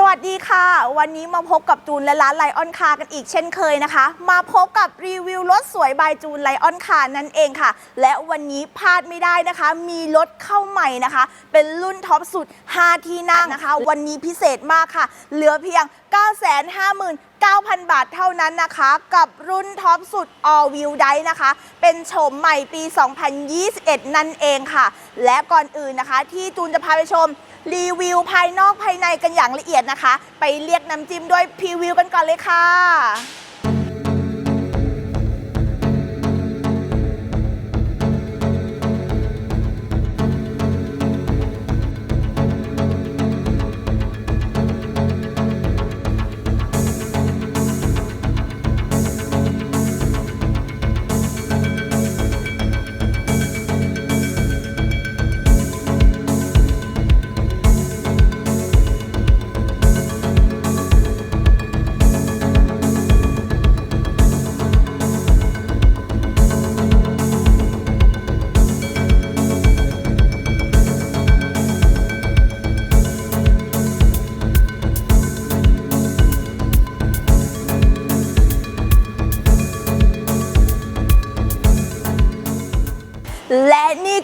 สวัสดีค่ะ วันนี้มาพบกับจูนและร้านไลออนคากันอีกเช่นเคยนะคะ มาพบกับรีวิวรถสวยบายจูนไลออนคานั่นเองค่ะ และวันนี้พลาดไม่ได้นะคะ มีรถเข้าใหม่นะคะ เป็นรุ่นท็อปสุด 5 ที่นั่งนะคะ วันนี้พิเศษมากค่ะ เหลือเพียง 9,000 บาทเท่านั้นนะคะ กับรุ่นท็อปสุด All Wheel Drive นะคะ เป็นโฉมใหม่ปี 2021 นั่นเองค่ะ และก่อนอื่นนะคะที่จูนจะพาไปชมรีวิวภายนอกภายในกันอย่างละเอียดนะคะ ไปเรียกน้ำจิ้มด้วยพรีวิวกันก่อนเลยค่ะ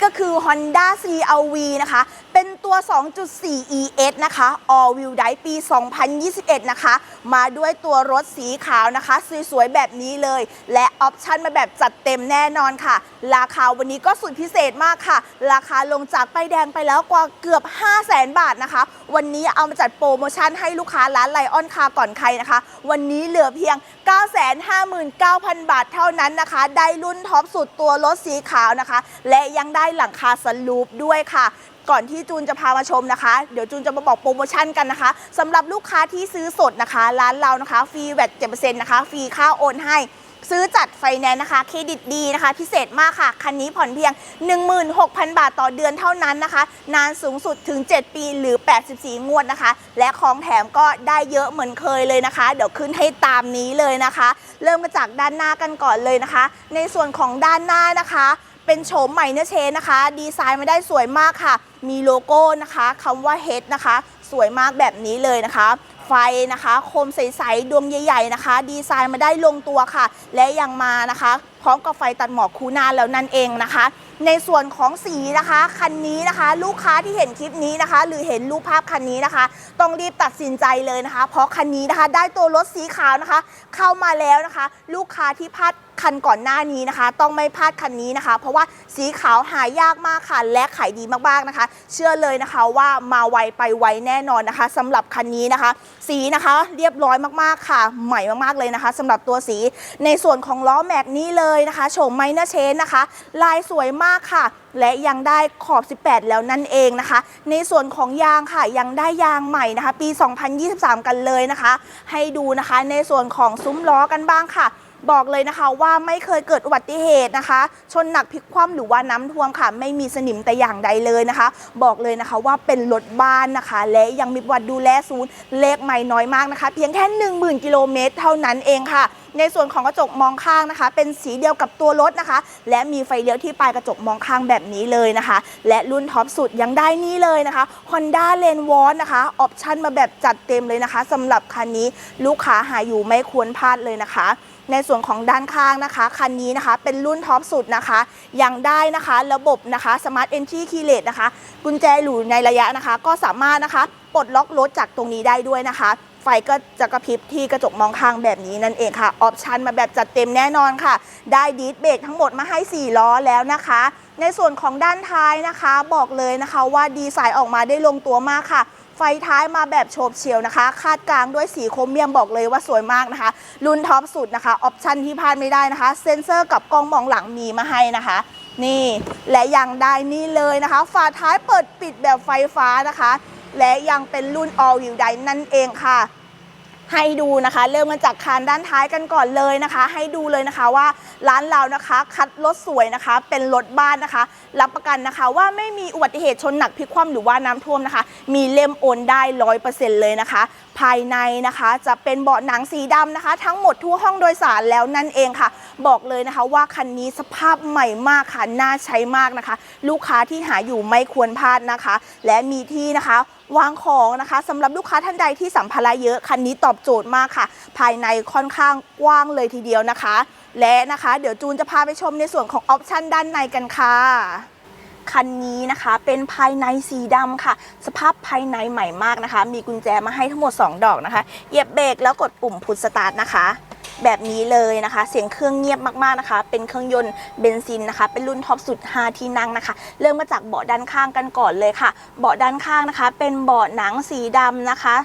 ก็คือ Honda CR-V นะคะ เป็นตัว 2.4 ES นะคะ All Wheel Drive ปี 2021 นะคะ มาด้วยตัวรถสีขาวนะคะ สวยๆ แบบนี้เลย และออปชั่นมาแบบจัดเต็มแน่นอนค่ะ ราคาวันนี้ก็สุดพิเศษมากค่ะ ราคาลงจากป้ายแดงไปแล้วกว่าเกือบ 5 0 0แสนบาทนะคะ วันนี้เอามาจัดโปรโมชั่นให้ลูกค้าร้านไลออนคาก่อนใครนะคะ วันนี้เหลือเพียง 959,000 บาทเท่านั้นนะคะ ได้รุ่นท็อปสุดตัวรถสีขาวนะคะ และยังได้หลังคาสลูปด้วยค่ะ ก่อนที่จูนจะพามาชมนะคะ เดี๋ยวจูนจะมาบอกโปรโมชั่นกันนะคะสำหรับลูกค้าที่ซื้อสดนะคะ ร้านเรานะคะฟรีแวต7%นะคะฟรีค่าโอนให้ซื้อจัดไฟแนนซ์นะคะ เครดิตดีนะคะ พิเศษมากค่ะ คันนี้ผ่อนเพียง 16,000 บาทต่อเดือนเท่านั้นนะคะ นานสูงสุดถึง 7 ปีหรือ 84 งวดนะคะ และของแถมก็ได้เยอะเหมือนเคยเลยนะคะ เดี๋ยวขึ้นให้ตามนี้เลยนะคะ เริ่มมาจากด้านหน้ากันก่อนเลยนะคะ ในส่วนของด้านหน้านะคะ เป็นโฉมใหม่เนื้อเชนนะคะ ดีไซน์มาได้สวยมากค่ะ มีโลโก้นะคะคำว่า h e ดนะคะ สวยมากแบบนี้เลยนะคะ ไฟนะคะโคมใสๆดวงใหญ่ ๆนะคะ ดีไซน์มาได้ลงตัวค่ะ และยังมานะคะ พร้อมกับไฟตัดหมอกคูหน้าแล้วนั่นเองนะคะในส่วนของสีนะคะคันนี้นะคะ ลูกค้าที่เห็นคลิปนี้นะคะ หรือเห็นรูปภาพคันนี้นะคะ ต้องรีบตัดสินใจเลยนะคะ เพราะคันนี้นะคะได้ตัวรถสีขาวนะคะ เข้ามาแล้วนะคะ ลูกค้าที่พลาดคันก่อนหน้านี้นะคะ ต้องไม่พลาดคันนี้นะคะ เพราะว่าสีขาวหายากมากค่ะ และขายดีมากๆนะคะ เชื่อเลยนะคะว่ามาไวไปไวแน่นอนนะคะสำหรับคันนี้นะคะ สีนะคะเรียบร้อยมากๆค่ะ ใหม่มากๆเลยนะคะสำหรับตัวสีในส่วนของล้อแม็กนี้เลยนะคะโฉมไมเนอร์เชนนะคะ ลายสวยมากค่ะ และยังได้ขอบ 18 แล้วนั่นเองนะคะ ในส่วนของยางค่ะยังได้ยางใหม่นะคะ ปี 2023 กันเลยนะคะ ให้ดูนะคะในส่วนของซุ้มล้อกันบ้างค่ะ บอกเลยนะคะว่าไม่เคยเกิดอุบัติเหตุนะคะ ชนหนักพลิกคว่ำหรือว่าน้ำท่วมค่ะ ไม่มีสนิมแต่อย่างใดเลยนะคะ บอกเลยนะคะว่าเป็นรถบ้านนะคะ และยังมีวัติดูแลศูนย์เลขไม่น้อยมากนะคะ เพียงแค่ 10,000 กิโลเมตร เท่านั้นเองค่ะ ในส่วนของกระจกมองข้างนะคะ เป็นสีเดียวกับตัวรถนะคะ และมีไฟเลี้ยวที่ปลายกระจกมองข้างแบบนี้เลยนะคะ และรุ่นท็อปสุดยังได้นี่เลยนะคะ Honda l a n e w a l นะคะออปชั่นมาแบบจัดเต็มเลยนะคะสำหรับคันนี้ลูกค้าหาอยู่ไม่ควรพลาดเลยนะคะ ในส่วนของด้านข้างนะคะ คันนี้นะคะเป็นรุ่นท็อปสุดนะคะ ยังได้นะคะระบบนะคะ Smart Entry Keyless นะคะ กุญแจหลูในระยะนะคะ ก็สามารถนะคะปลดล็อกรถจากตรงนี้ได้ด้วยนะคะ ไฟก็จะกระพริบที่กระจกมองข้างแบบนี้นั่นเองค่ะ ออปชันมาแบบจัดเต็มแน่นอนค่ะ ได้ดีดเบรกทั้งหมดมาให้ 4 ล้อแล้วนะคะ ในส่วนของด้านท้ายนะคะ บอกเลยนะคะว่าดีไซน์ออกมาได้ลงตัวมากค่ะ ไฟท้ายมาแบบโฉบเฉียวนะคะ คาดกลางด้วยสีโครเมียมบอกเลยว่าสวยมากนะคะ รุ่นท็อปสุดนะคะ ออปชันที่พลาดไม่ได้นะคะ เซ็นเซอร์กับกล้องมองหลังมีมาให้นะคะ นี่ และยังได้นี่เลยนะคะ ฝาท้ายเปิดปิดแบบไฟฟ้านะคะ และยังเป็นรุ่น all wheel drive นั่นเองค่ะ ให้ดูนะคะ เริ่มมาจากคานด้านท้ายกันก่อนเลยนะคะ ให้ดูเลยนะคะว่าร้านเรานะคะ คัดรถสวยนะคะ เป็นรถบ้านนะคะ รับประกันนะคะว่าไม่มีอุบัติเหตุชนหนักพลิกคว่ำหรือว่าน้ำท่วมนะคะ มีเล่มโอนได้ร้อยเปอร์เซ็นต์เลยนะคะ ภายในนะคะจะเป็นเบาะหนังสีดำนะคะ ทั้งหมดทั่วห้องโดยสารแล้วนั่นเองค่ะ บอกเลยนะคะว่าคันนี้สภาพใหม่มากค่ะน่าใช้มากนะคะ ลูกค้าที่หาอยู่ไม่ควรพลาดนะคะ และมีที่นะคะ วางของนะคะสำหรับลูกค้าท่านใดที่สัมภาระเยอะคันนี้ตอบโจทย์มากค่ะ ภายในค่อนข้างกว้างเลยทีเดียวนะคะ และนะคะ เดี๋ยวจูนจะพาไปชมในส่วนของออปชันด้านในกันค่ะคันนี้นะคะเป็นภายในสีดำค่ะ สภาพภายในใหม่มากนะคะ มีกุญแจมาให้ทั้งหมด 2 ดอกนะคะเหยียบเบรกแล้วกดปุ่มพุชสตาร์ทนะคะ แบบนี้เลยนะคะ เสียงเครื่องเงียบมากๆนะคะ เป็นเครื่องยนต์เบนซินนะคะ เป็นรุ่นท็อปสุด 5 ที่นั่งนะคะ เริ่มมาจากเบาะด้านข้างกันก่อนเลยค่ะ เบาะด้านข้างนะคะ เป็นเบาะหนังสีดำนะคะ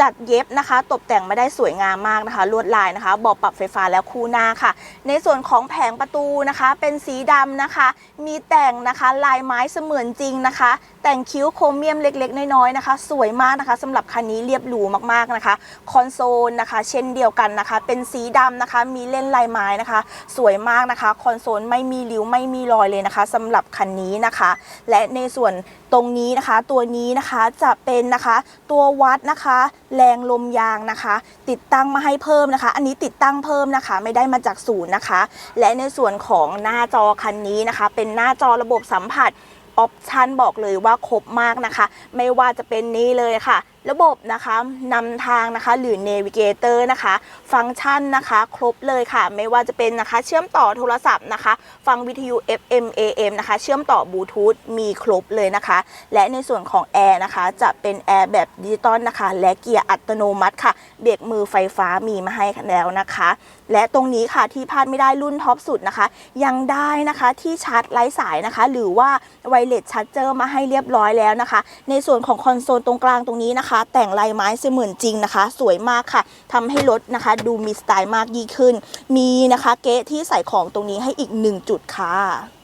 จัดเย็บนะคะ ตกแต่งมาได้สวยงามมากนะคะ ลวดลายนะคะเบาะปรับไฟฟ้าแล้วคู่หน้าค่ะ ในส่วนของแผงประตูนะคะ เป็นสีดำนะคะ มีแต่งนะคะ ลายไม้เสมือนจริงนะคะแต่งคิ้วโครเมียมเล็กๆ น้อยๆนะคะ สวยมากนะคะสำหรับคันนี้เรียบหรูมากๆนะคะ คอนโซลนะคะ เช่นเดียวกันนะคะ เป็นสีดำนะคะ มีเล่นลายไม้นะคะ สวยมากนะคะ คอนโซลไม่มีริ้วไม่มีรอยเลยนะคะสำหรับคันนี้นะคะ และในส่วนตรงนี้นะคะ ตัวนี้นะคะจะเป็นนะคะตัววัดนะคะ แรงลมยางนะคะ ติดตั้งมาให้เพิ่มนะคะ อันนี้ติดตั้งเพิ่มนะคะ ไม่ได้มาจากศูนย์นะคะ และในส่วนของหน้าจอคันนี้นะคะ เป็นหน้าจอระบบสัมผัส ออปชันบอกเลยว่าครบมากนะคะ ไม่ว่าจะเป็นนี้เลยค่ะ ระบบนะคะนำทางนะคะหรือ Navigator นะคะ ฟังก์ชันนะคะ ครบเลยค่ะ ไม่ว่าจะเป็นนะคะ เชื่อมต่อโทรศัพท์นะคะ ฟังวิทยุ FM AM นะคะ เชื่อมต่อบลูทูธมีครบเลยนะคะ และในส่วนของแอร์นะคะ จะเป็นแอร์แบบดิจิตอลนะคะ และเกียร์อัตโนมัติค่ะเบรกมือไฟฟ้ามีมาให้แล้วนะคะ และตรงนี้ค่ะที่พลาดไม่ได้รุ่นท็อปสุดนะคะ ยังได้นะคะที่ชาร์จไร้สายนะคะ หรือว่าไวเลสชาร์จเจอร์มาให้เรียบร้อยแล้วนะคะ ในส่วนของคอนโซลตรงกลางตรงนี้นะคะ แต่งลายไม้เสมือนจริงนะคะ สวยมากค่ะทำให้รถนะคะ ดูมีสไตล์มากยิ่งขึ้น มีนะคะเก๊ะที่ใส่ของตรงนี้ให้อีก 1 จุดค่ะ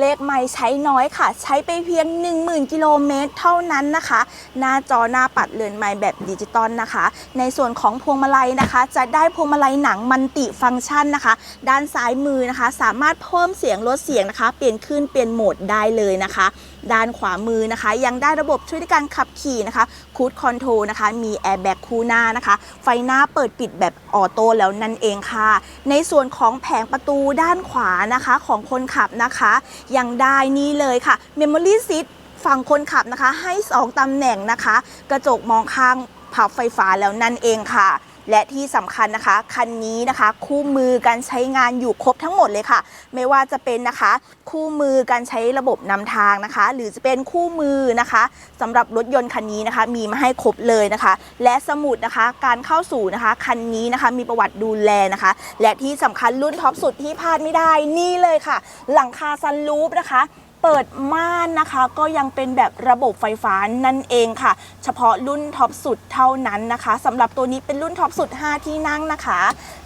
เลขไม่ใช้น้อยค่ะ ใช้ไปเพียง 10,000 กิโลเมตรเท่านั้นนะคะ หน้าจอหน้าปัดเรือนไม้แบบดิจิตอลนะคะ ในส่วนของพวงมาลัยนะคะ จะได้พวงมาลัยหนังมันติฟังก์ชันนะคะ ด้านซ้ายมือนะคะ สามารถเพิ่มเสียงลดเสียงนะคะ เปลี่ยนขึ้นเปลี่ยนโหมดได้เลยนะคะ ด้านขวามือนะคะ ยังได้ระบบช่วยในการขับขี่นะคะคูดคอนโทรนะคะ มีแอร์แบ็กคู่หน้านะคะ ไฟหน้าเปิดปิดแบบออโต้แล้วนั่นเองค่ะ ในส่วนของแผงประตูด้านขวานะคะของคนขับนะคะ ยังได้นี่เลยค่ะ Memory Seat ฝั่งคนขับนะคะให้ 2ตำแหน่งนะคะ กระจกมองข้างพับไฟฟ้าแล้วนั่นเองค่ะ และที่สำคัญนะคะ คันนี้นะคะ คู่มือการใช้งานอยู่ครบทั้งหมดเลยค่ะ ไม่ว่าจะเป็นนะคะ คู่มือการใช้ระบบนำทางนะคะ หรือจะเป็นคู่มือนะคะสำหรับรถยนต์คันนี้นะคะ มีมาให้ครบเลยนะคะ และสมุดนะคะ การเข้าสู่นะคะคันนี้นะคะ มีประวัติดูแลนะคะ และที่สำคัญรุ่นท็อปสุดที่พลาดไม่ได้นี่เลยค่ะ หลังคาซันรูฟนะคะ เปิดม่านนะคะ ก็ยังเป็นแบบระบบไฟฟ้านั่นเองค่ะ เฉพาะรุ่นท็อปสุดเท่านั้นนะคะสำหรับตัวนี้เป็นรุ่นท็อปสุด 5 ที่นั่งนะคะ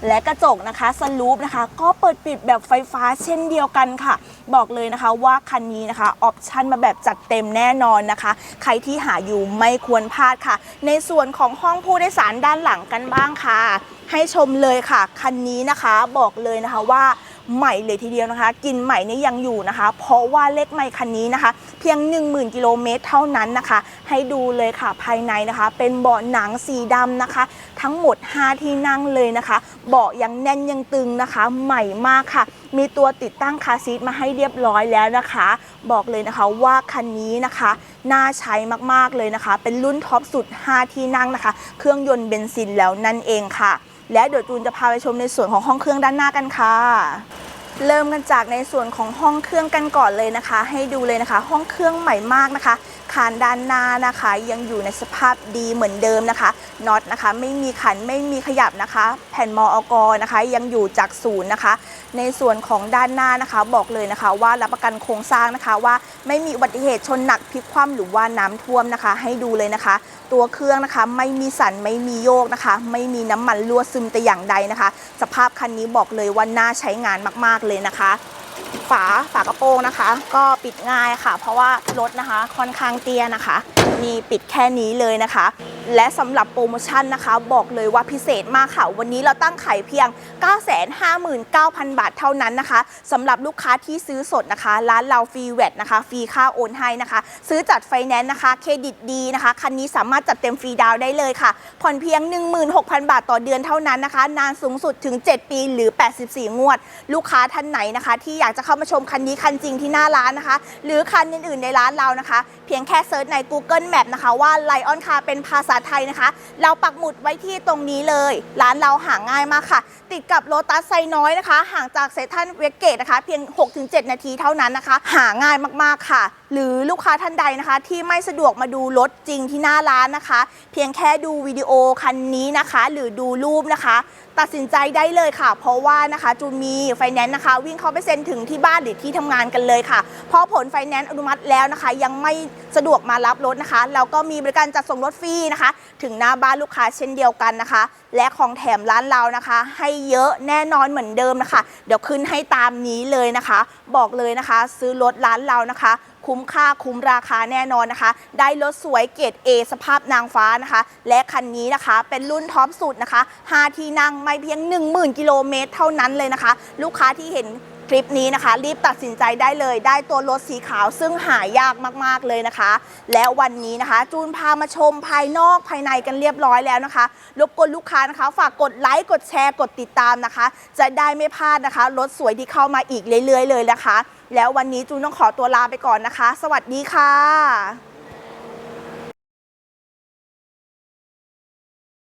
และกระจกนะคะสลูปนะคะ ก็เปิดปิดแบบไฟฟ้าเช่นเดียวกันค่ะ บอกเลยนะคะว่าคันนี้นะคะออปชันมาแบบจัดเต็มแน่นอนนะคะ ใครที่หาอยู่ไม่ควรพลาดค่ะ ในส่วนของห้องผู้โดยสารด้านหลังกันบ้างค่ะ ให้ชมเลยค่ะ คันนี้นะคะบอกเลยนะคะว่า ใหม่เลยทีเดียวนะคะ กินใหม่นี่ยังอยู่นะคะ เพราะว่าเลขใหม่คันนี้นะคะ เพียง 10,000 กิโลเมตรเท่านั้นนะคะ ให้ดูเลยค่ะภายในนะคะ เป็นเบาะหนังสีดำนะคะ ทั้งหมด 5 ที่นั่งเลยนะคะ เบาะยังแน่นยังตึงนะคะ ใหม่มากค่ะ มีตัวติดตั้งคาซีทมาให้เรียบร้อยแล้วนะคะ บอกเลยนะคะว่าคันนี้นะคะน่าใช้มากๆเลยนะคะ เป็นรุ่นท็อปสุด 5 ที่นั่งนะคะ เครื่องยนต์เบนซินแล้วนั่นเองค่ะ และเดี๋ยวจูนจะพาไปชมในส่วนของห้องเครื่องด้านหน้ากันค่ะ เริ่มกันจากในส่วนของห้องเครื่องกันก่อนเลยนะคะ ให้ดูเลยนะคะ ห้องเครื่องใหม่มากนะคะคานด้านหน้านะคะ ยังอยู่ในสภาพดีเหมือนเดิมนะคะน็อตนะคะ ไม่มีขันไม่มีขยับนะคะ แผ่นมออกนะคะ ยังอยู่จากศูนย์นะคะ ในส่วนของด้านหน้านะคะ บอกเลยนะคะ ว่ารับประกันโครงสร้างนะคะว่าไม่มีอุบัติเหตุชนหนักพลิกคว่ำหรือว่าน้ำท่วมนะคะ ให้ดูเลยนะคะ ตัวเครื่องนะคะ ไม่มีสั่นไม่มีโยกนะคะ ไม่มีน้ำมันรั่วซึมแต่อย่างใดนะคะ สภาพคันนี้บอกเลยว่าน่าใช้งานมากๆเลยนะคะ ฝาฝากระโปรงนะคะ ก็ปิดง่ายค่ะ เพราะว่ารถนะคะค่อนข้างเตี้ยนะคะ มีปิดแค่นี้เลยนะคะ และสำหรับโปรโมชั่นนะคะ บอกเลยว่าพิเศษมากค่ะ วันนี้เราตั้งขายเพียง 959,000 บาทเท่านั้นนะคะสำหรับลูกค้าที่ซื้อสดนะคะ ร้านเราฟรีแวตนะคะ ฟรีค่าโอนให้นะคะ ซื้อจัดไฟแนนซ์นะคะ เครดิตดีนะคะ คันนี้สามารถจัดเต็มฟรีดาวน์ได้เลยค่ะ ผ่อนเพียง 16,000 บาทต่อเดือนเท่านั้นนะคะ นานสูงสุดถึง 7 ปีหรือ 84 งวด ลูกค้าท่านไหนนะคะ ที่อยากจะเข้ามาชมคันนี้คันจริงที่หน้าร้านนะคะ หรือคันอื่นๆในร้านเรานะคะ เพียงแค่เซิร์ชใน Google Map นะคะว่า Lion Car เป็นภาษาไทยนะคะ เราปักหมุดไว้ที่ตรงนี้เลย ร้านเราหาง่ายมากค่ะ ติดกับโลตัสไซน้อยนะคะ ห่างจากเซทันเวกเกตนะคะ เพียง 6-7 นาทีเท่านั้นนะคะ หาง่ายมากๆค่ะ หรือลูกค้าท่านใดนะคะ ที่ไม่สะดวกมาดูรถจริงที่หน้าร้านนะคะ เพียงแค่ดูวิดีโอคันนี้นะคะ หรือดูรูปนะคะ ตัดสินใจได้เลยค่ะ เพราะว่านะคะจูนมีไฟแนนซ์นะคะ วิ่งเข้าไปเซ็นถึงที่บ้านหรือที่ทำงานกันเลยค่ะพราะผลไฟแนนซ์อนุมัติแล้วนะคะ ยังไม่สะดวกมารับรถนะคะแล้วก็มีบริการจัดส่งรถฟรีนะคะ ถึงหน้าบ้านลูกค้าเช่นเดียวกันนะคะ และของแถมร้านเรานะคะ ให้เยอะแน่นอนเหมือนเดิมนะคะ เดี๋ยวขึ้นให้ตามนี้เลยนะคะ บอกเลยนะคะ ซื้อรถร้านเรานะคะ คุ้มค่าคุ้มราคาแน่นอนนะคะ ได้รถสวยเกรด A สภาพนางฟ้านะคะ และคันนี้นะคะเป็นรุ่นท็อปสุดนะคะ 5 ที่นั่งไม่เพียง 10,000 กิโลเมตรเท่านั้นเลยนะคะ ลูกค้าที่เห็น คลิปนี้นะคะ รีบตัดสินใจได้เลย ได้ตัวรถสีขาวซึ่งหายากมากๆเลยนะคะ และวันนี้นะคะ จูนพามาชมภายนอกภายในกันเรียบร้อยแล้วนะคะ รบกวนลูกค้านะคะ ฝากกดไลค์กดแชร์กดติดตามนะคะ จะได้ไม่พลาดนะคะรถสวยที่เข้ามาอีกเรื่อยๆ เลยนะคะ แล้ววันนี้จูนต้องขอตัวลาไปก่อนนะคะ สวัสดีค่ะ